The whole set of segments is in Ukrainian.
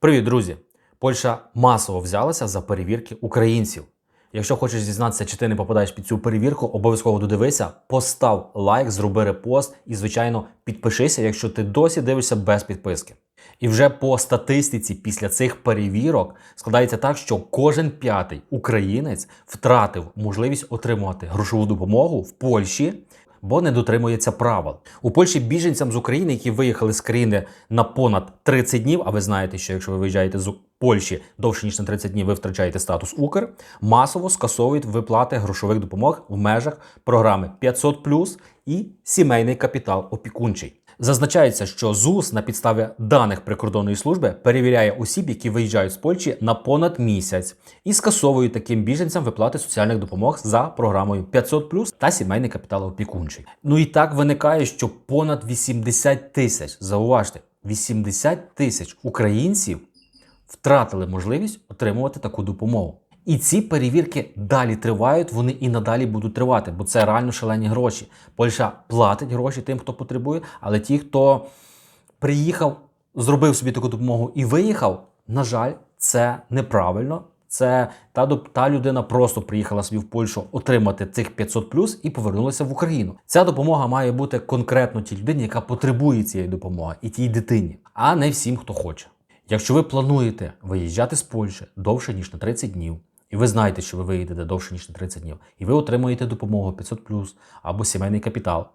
Привіт, друзі! Польща масово взялася за перевірки українців. Якщо хочеш дізнатися, чи ти не попадаєш під цю перевірку, обов'язково додивися, постав лайк, зроби репост і, звичайно, підпишися, якщо ти досі дивишся без підписки. І вже по статистиці після цих перевірок складається так, що кожен п'ятий українець втратив можливість отримувати грошову допомогу в Польщі, бо не дотримується правил. У Польщі біженцям з України, які виїхали з країни на понад 30 днів, а ви знаєте, що якщо ви виїжджаєте з Польщі довше ніж на 30 днів, ви втрачаєте статус Укр, масово скасовують виплати грошових допомог в межах програми 500+, і сімейний капітал опікунчий. Зазначається, що ЗУС на підставі даних прикордонної служби перевіряє осіб, які виїжджають з Польщі на понад місяць, і скасовують таким біженцям виплати соціальних допомог за програмою 500+, та сімейний капітал опікунчий. Ну і так виникає, що понад 80 тисяч, зауважте, 80 тисяч українців втратили можливість отримувати таку допомогу. І ці перевірки далі тривають, вони і надалі будуть тривати, бо це реально шалені гроші. Польща платить гроші тим, хто потребує, але ті, хто приїхав, зробив собі таку допомогу і виїхав, на жаль, це неправильно. Це та, та людина просто приїхала собі в Польщу отримати цих 500 плюс і повернулася в Україну. Ця допомога має бути конкретно тій людині, яка потребує цієї допомоги, і тій дитині, а не всім, хто хоче. Якщо ви плануєте виїжджати з Польщі довше ніж на 30 днів, і ви знаєте, що ви виїдете довше ніж на 30 днів, і ви отримуєте допомогу 500 плюс або сімейний капітал,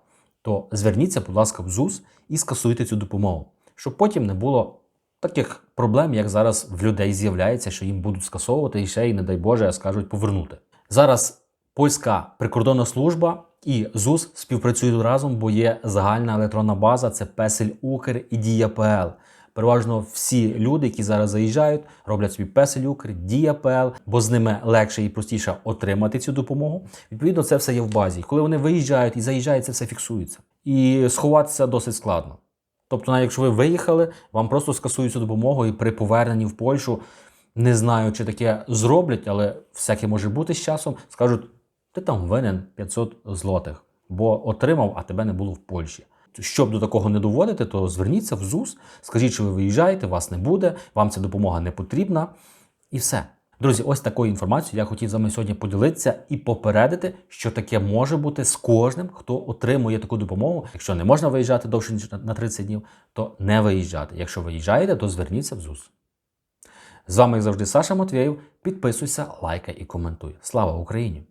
то зверніться, будь ласка, в ЗУС і скасуйте цю допомогу, щоб потім не було таких проблем, як зараз в людей з'являється, що їм будуть скасовувати і ще й, не дай Боже, скажуть повернути. Зараз польська прикордонна служба і ЗУС співпрацюють разом, бо є загальна електронна база, це Песель Укр і Дія.ПЛ. Переважно всі люди, які зараз заїжджають, роблять собі Песель Укр, Дія.ПЛ, бо з ними легше і простіше отримати цю допомогу. Відповідно, це все є в базі. Коли вони виїжджають і заїжджають, це все фіксується. І сховатися досить складно. Тобто, навіть якщо ви виїхали, вам просто скасують цю допомогу і при поверненні в Польщу, не знаю, чи таке зроблять, але всяке може бути з часом, скажуть, ти там винен 500 злотих, бо отримав, а тебе не було в Польщі. Щоб до такого не доводити, то зверніться в ЗУС, скажіть, що ви виїжджаєте, вас не буде, вам ця допомога не потрібна, і все. Друзі, ось такою інформацією я хотів з вами сьогодні поділитися і попередити, що таке може бути з кожним, хто отримує таку допомогу. Якщо не можна виїжджати довше ніж на 30 днів, то не виїжджати. Якщо виїжджаєте, то зверніться в ЗУС. З вами, як завжди, Саша Матвєєв. Підписуйся, лайкай і коментуй. Слава Україні!